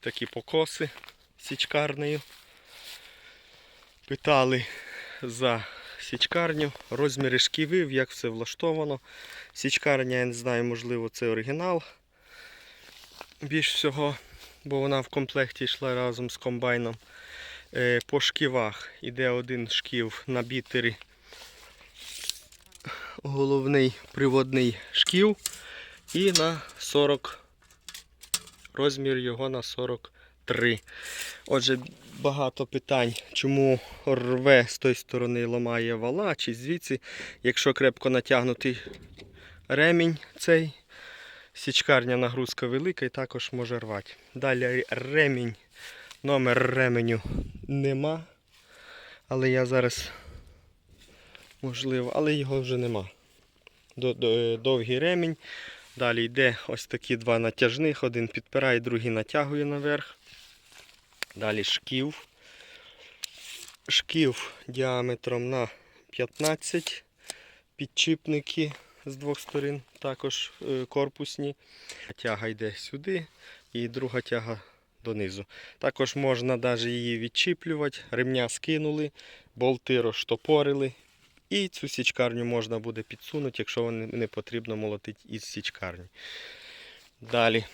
такі покоси січкарнею. Питали за січкарню, розміри шківів, як все влаштовано. Січкарня, я не знаю, можливо, це оригінал. Більш всього, бо вона в комплекті йшла разом з комбайном. Е, По шківах іде один шків на бітері. Головний приводний шків. І на 40 розмір його на 43. Отже, багато питань, чому рве з тої сторони ламає вала, чи звідси, якщо крепко натягнутий ремінь цей, січкарня нагрузка велика і також може рвати. Далі ремінь, номер ременю нема. Але я зараз, можливо, але його вже нема. До- до- Довгий ремінь. Далі йде ось такі два натяжних, один підпирає, другий натягує наверх. Далі шків. Шків діаметром на 15. Підчіпники з двох сторін, також е, корпусні. Тяга йде сюди і друга тяга донизу. Також можна навіть її відчіплювати, ремня скинули, болти розштопорили. І цю січкарню можна буде підсунути, якщо не потрібно молотити із січкарні. Далі.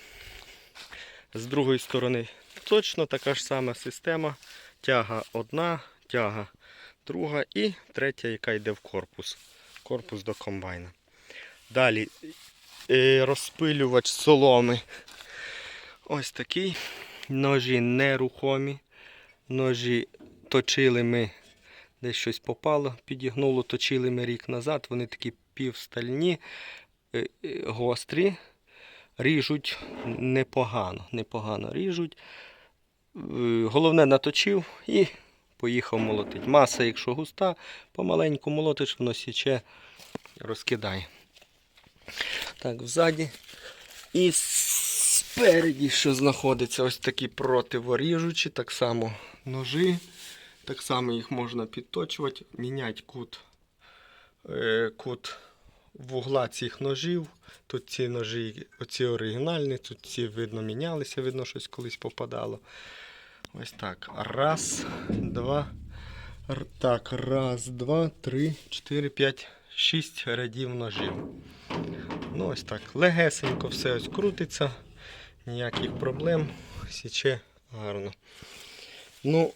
З другої сторони точно така ж сама система. Тяга одна, тяга друга і третя, яка йде в корпус. Корпус до комбайна. Далі е, розпилювач соломи. Ось такий. Ножі нерухомі. Ножі точили ми, десь щось попало, підігнуло, точили ми рік назад. Вони такі півстальні, е, е, гострі. Ріжуть непогано, непогано ріжуть. Е, Головне наточив і поїхав молотить. Маса, якщо густа, помаленьку молотиш, воно січе, розкидає. Так, взаді. І спереді, що знаходиться, ось такі противоріжучі, так само ножі. Так само їх можна підточувати, міняти кут, е, кут вугла цих ножів. Тут ці ножі, оці оригінальні, тут ці видно мінялися, видно, щось колись попадало. Ось так. Раз, два. Так, раз, два, три, чотири, п'ять, шість рядів ножів. Ну, ось так. Легесенько все ось крутиться. Ніяких проблем. Січе гарно. Ну,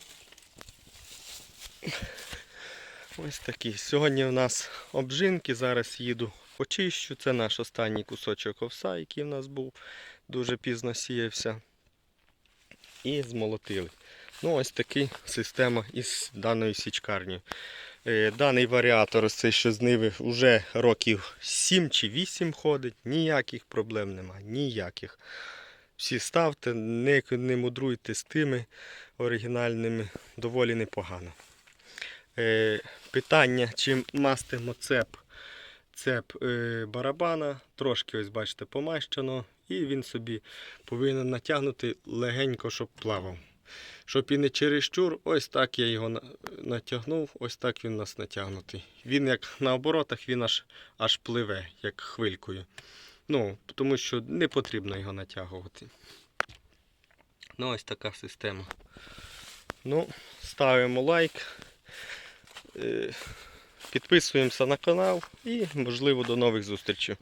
ось такі. Сьогодні у нас обжинки. Зараз їду почищу. Це наш останній кусочок овса, який в нас був. Дуже пізно сіявся. І змолотили. Ну, ось така система із даною січкарнею. Даний варіатор, цей, що з Ниви, вже років 7 чи 8 ходить. Ніяких проблем немає. Ніяких. Всі ставте, не, не мудруйте з тими оригінальними, доволі непогано. Е, питання, чим мастимо цеп. Цеп е, барабана, трошки, ось бачите, помащено, і він собі повинен натягнути легенько, щоб плавав. Щоб і не чересчур, ось так я його натягнув, ось так він у нас натягнутий. Він як на оборотах, він аж, аж пливе, як хвилькою. Ну, тому що не потрібно його натягувати. Ну, ось така система. Ну, ставимо лайк. Е, Підписуємося на канал і, можливо, до нових зустрічей.